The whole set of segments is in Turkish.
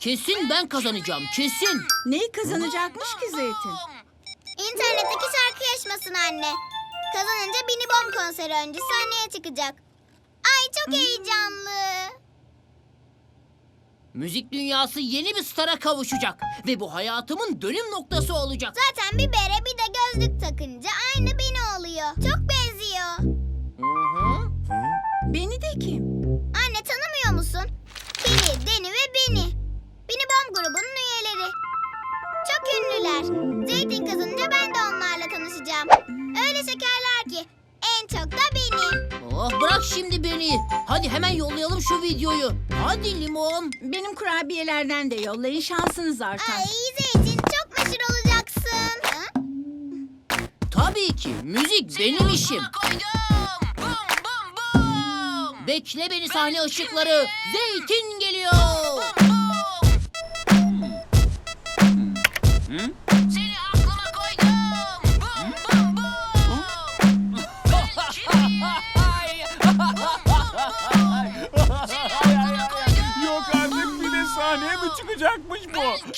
Kesin ben kazanacağım, kesin. Neyi kazanacakmış ki Zeytin? İnternetteki şarkı yarışmasını anne. Kazanınca Bini Bom konseri öncesi sahneye çıkacak. Ay çok heyecanlı. Müzik dünyası yeni bir stara kavuşacak. Ve bu hayatımın dönüm noktası olacak. Zaten bir bere bir de gözlük takınca aynı Bini oluyor. Çok grubunun üyeleri. Çok ünlüler. Zeytin kazanınca ben de onlarla tanışacağım. Öyle şekerler ki. En çok da Bini. Oh bırak şimdi beni. Hadi hemen yollayalım şu videoyu. Hadi limon. Benim kurabiyelerden de yollayın şansınız artar. Ay Zeytin çok meşhur olacaksın. Ha? Tabii ki müzik benim işim. Bekle beni sahne ışıkları. Zeytin geliyor. Sahneye mi çıkacakmış bu?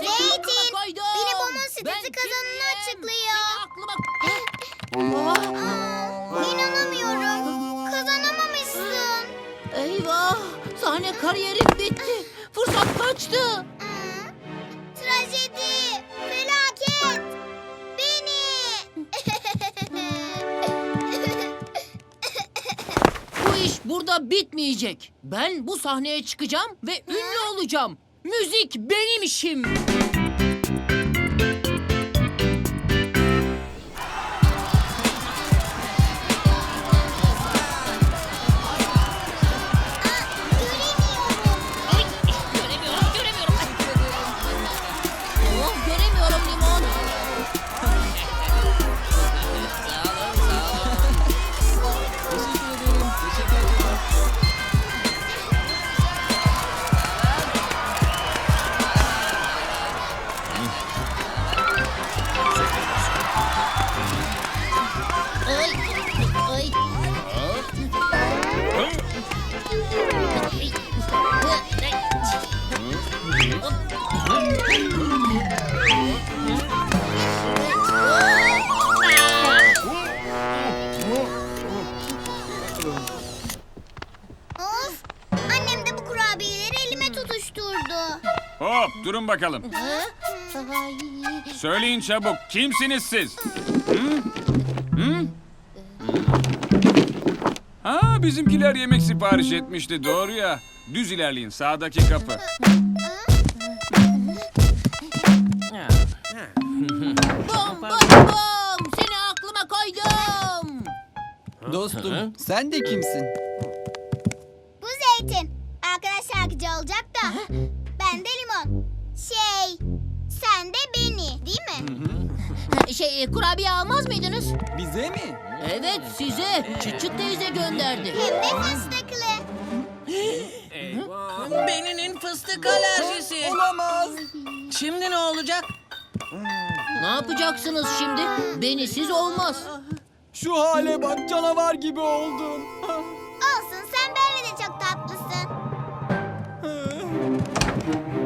Zeytin, Ben sitesi kazanını açıklıyor. Aklıma... Aa, İnanamıyorum. Kazanamamışsın. Eyvah! Sahne kariyerim bitti. Fırsat kaçtı. Burada bitmeyecek. Ben bu sahneye çıkacağım ve ünlü olacağım. Müzik benim işim. Durun bakalım. Söyleyin çabuk kimsiniz siz? Hı? Hı? Ha bizimkiler yemek sipariş etmişti doğru ya. Düz ilerleyin sağdaki kapı. Bom bom bom! Seni aklıma koydum. Dostum sen de kimsin? Bu Zeytin. Arkadaş şarkıcı olacak da. Ben de. Şey, sen de beni değil mi? Şey, kurabiye almaz mıydınız? Bize mi? Evet, size. Çıt çıt teyze gönderdi. Hem de fıstıklı. Beninin fıstık alerjisi. Olamaz. Şimdi ne olacak? Ne yapacaksınız şimdi? Beni siz olmaz. Şu hale bak canavar gibi oldum.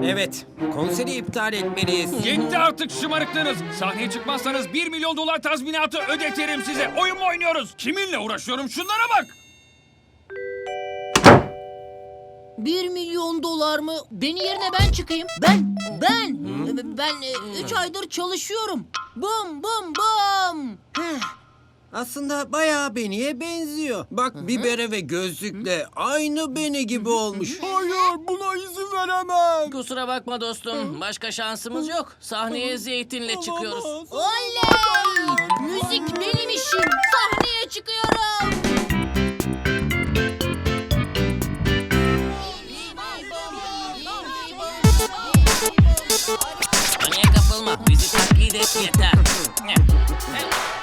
Evet, konseri iptal etmeliyiz. Yetti artık şımarıklığınız. Sahneye çıkmazsanız 1 milyon dolar tazminatı ödetirim size. Oyun mu oynuyoruz? Kiminle uğraşıyorum şunlara bak. Bir milyon dolar mı? Beni yerine ben çıkayım. Ben, ben, ben e, üç aydır çalışıyorum. Bum bum bum. Aslında bayağı Beni'ye benziyor. Bak bir bere ve gözlükle aynı Beni gibi olmuş. Hayır buna izin veremem. Kusura bakma dostum. Başka şansımız yok. Sahneye zeytinle çıkıyoruz. Olamaz. Oley! Müzik benim işim. Sahneye çıkıyorum. Kapılma. Bizi taklit et yeter.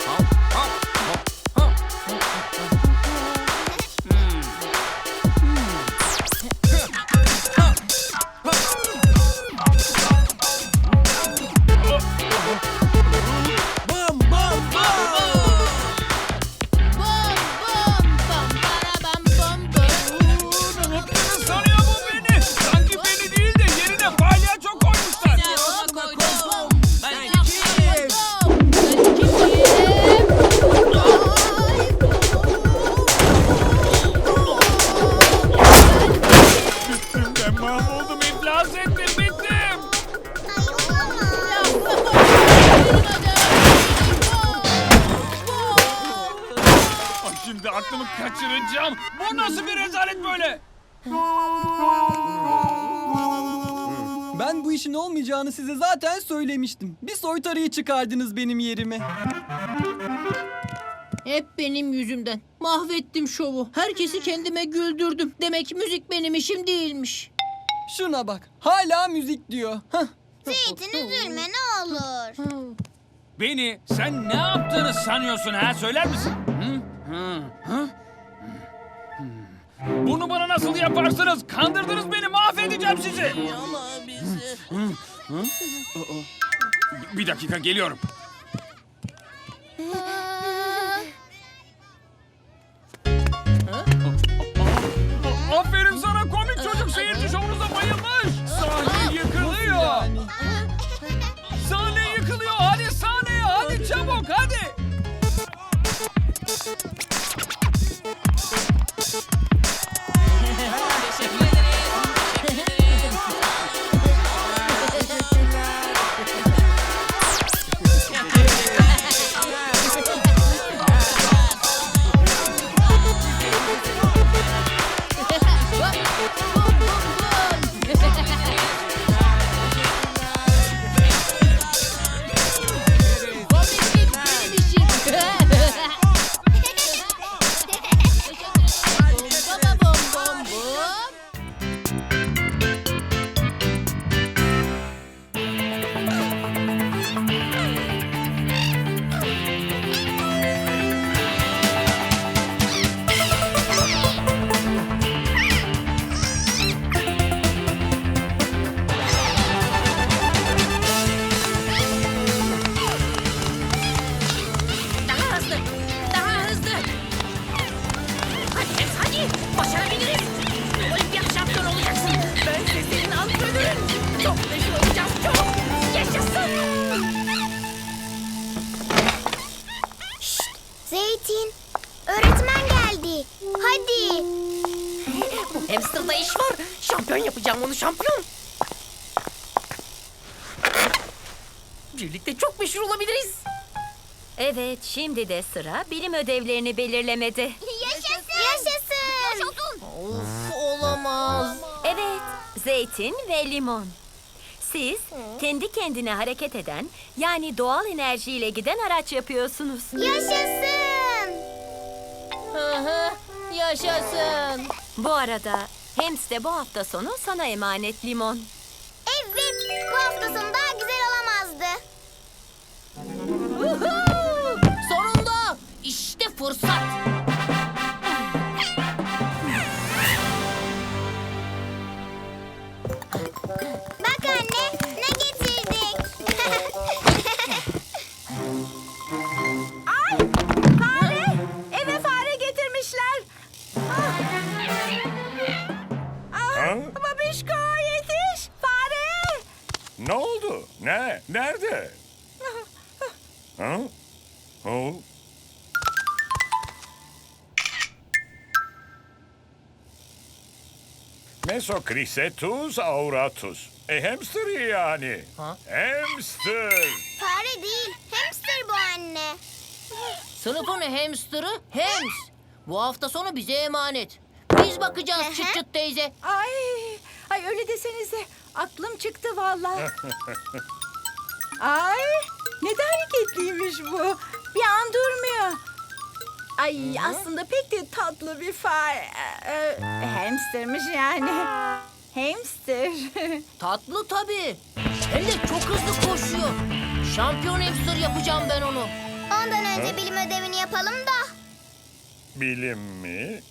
bu işin olmayacağını size zaten söylemiştim. Bir soytarıyı çıkardınız benim yerime. Hep benim yüzümden. Mahvettim şovu. Herkesi kendime güldürdüm. Demek müzik benim işim değilmiş. Şuna bak. Hala müzik diyor. Hah. Zeytin üzülme ne olur. Beni sen ne yaptığını sanıyorsun ha? Söyler misin? Hı? Hı? Hı? Bunu bana nasıl yaparsınız? Kandırdınız beni, mahvedeceğim sizi. Ama bizi... Bir dakika geliyorum. Yapacağım onu şampiyon. Birlikte çok meşhur olabiliriz. Evet, şimdi de sıra bilim ödevlerini belirlemede. Yaşasın. Yaşasın. Of olamaz. Evet, zeytin ve limon. Siz kendi kendine hareket eden, yani doğal enerjiyle giden araç yapıyorsunuz. Yaşasın. Hı hı. Yaşasın. Bu arada Hems de bu hafta sonu sana emanet limon. Evet, bu hafta sonu ha? Oh. Mesokrisetus auratus. E hamster yani. Hamster. Fare değil, hamster bu anne. Sınıfın hamsterı Hems. Bu hafta sonu bize emanet. Biz bakacağız çıt çıt teyze. Ay, ay öyle desenize. Aklım çıktı vallahi. ay, ne de hareketliymiş bu. Bir an durmuyor. Ay aslında pek de tatlı bir fare. Ee, hamstermiş yani. Hamster. Tatlı tabii. Hem de çok hızlı koşuyor. Şampiyon hamster yapacağım ben onu. Ondan önce bilim ödevini yapalım da. Bilim mi?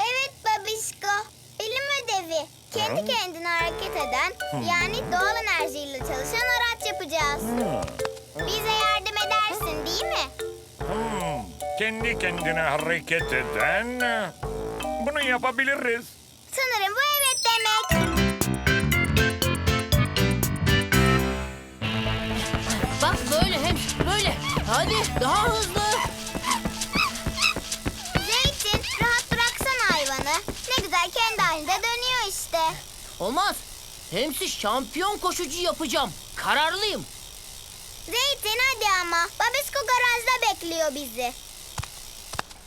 Evet babişko. Bilim ödevi. Kendi kendine hareket eden, yani doğal enerjiyle çalışan araç yapacağız. Bize yardım edersin değil mi? Hmm, kendi kendine hareket eden... Bunu yapabiliriz. Sanırım bu evet demek. Bak böyle Hems böyle. Hadi daha hızlı. Zeytin, rahat bıraksana hayvanı. Ne güzel kendi halinde dönüyor işte. Olmaz. Hems'i şampiyon koşucu yapacağım. Kararlıyım. Zeytin hadi ama. Babişko garajda bekliyor bizi.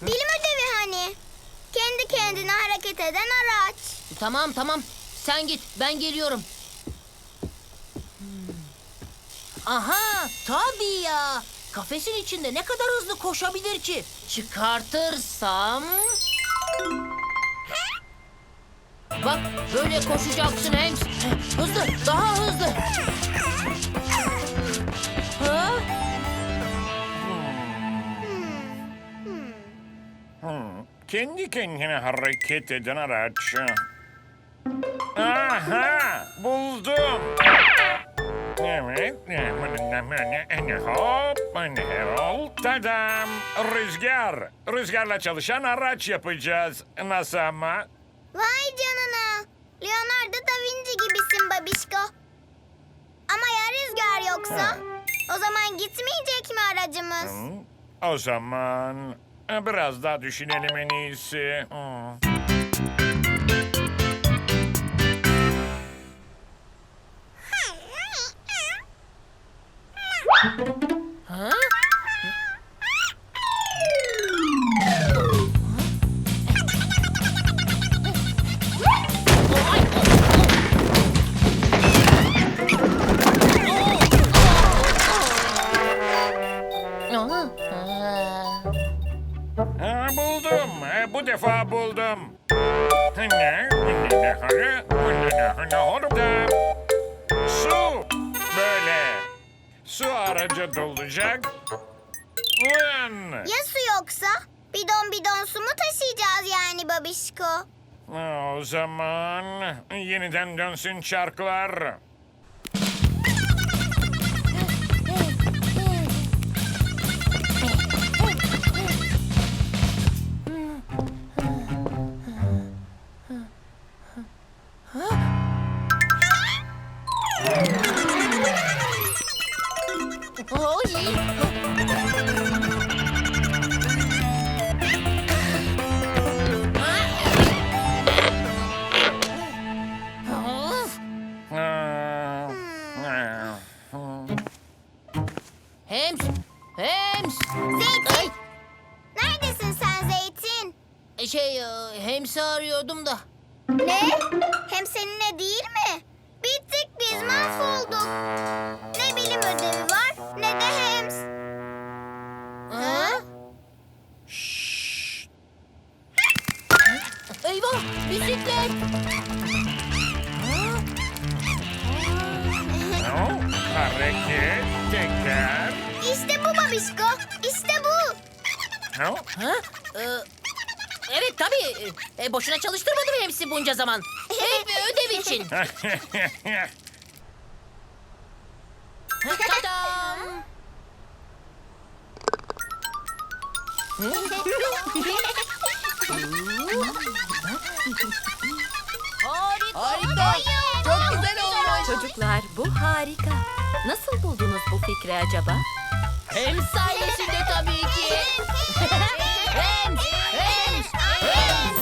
Bilim ödevi yani. Kendi kendine hareket eden araç. Tamam tamam. Sen git. Ben geliyorum. Hmm. Aha tabii ya. Kafesin içinde ne kadar hızlı koşabilir ki? Çıkartırsam... Bak böyle koşacaksın Hems. Hızlı daha hızlı. Kendi kendine hareket eden araç. Aha! Buldum. Evet. Hop. Hop. Tadam. Rüzgar. Rüzgarla çalışan araç yapacağız. Nasıl ama? Vay canına. Leonardo da Vinci gibisin babişko. Ama ya rüzgar yoksa? O zaman gitmeyecek mi aracımız? Hı, O zaman biraz daha düşünelim en iyisi. Hı. Babişko? O zaman yeniden dönsün çarklar. Hems'i arıyordum da. Ne? Hem seninle değil mi? Bittik biz mahvolduk. Ne bilim ödevi var ne de Hems. Ha? Eyvah bisiklet. ha. Hareket tekrar. İşte bu babişko. İşte bu. Ha? Ha? Ee, evet tabii. E, boşuna çalıştırmadım Hems'i bunca zaman. Hep ödev için. Tadam. Harika. Çok güzel olmuş. Çocuklar bu harika. Nasıl buldunuz bu fikri acaba? Hem sayesinde tabii ki. Hem, hem, hem, hem,